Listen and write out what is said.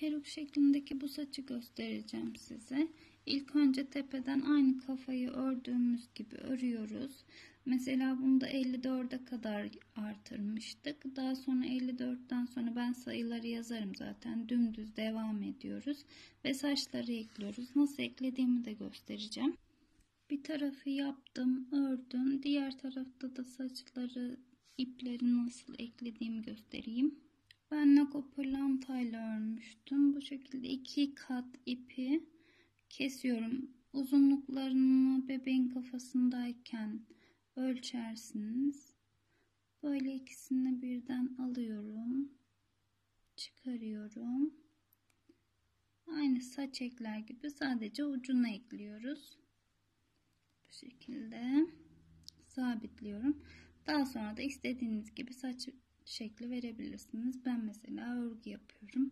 peruk şeklindeki bu saçı göstereceğim size. İlk önce tepeden aynı kafayı ördüğümüz gibi örüyoruz. Mesela bunu da 54'e kadar artırmıştık. Daha sonra 54'ten sonra ben sayıları yazarım zaten. Dümdüz devam ediyoruz. Ve saçları ekliyoruz. Nasıl eklediğimi de göstereceğim. Bir tarafı yaptım, ördüm. Diğer tarafta da saçları, ipleri nasıl eklediğimi göstereyim. Ben Nako pırlantayla örmüştüm. Bu şekilde iki kat ipi kesiyorum. Uzunluklarını bebeğin kafasındayken ölçersiniz. Böyle ikisini birden alıyorum. Çıkarıyorum. Aynı saç ekler gibi sadece ucuna ekliyoruz. Bu şekilde sabitliyorum. Daha sonra da istediğiniz gibi saç şekli verebilirsiniz. Ben mesela örgü yapıyorum.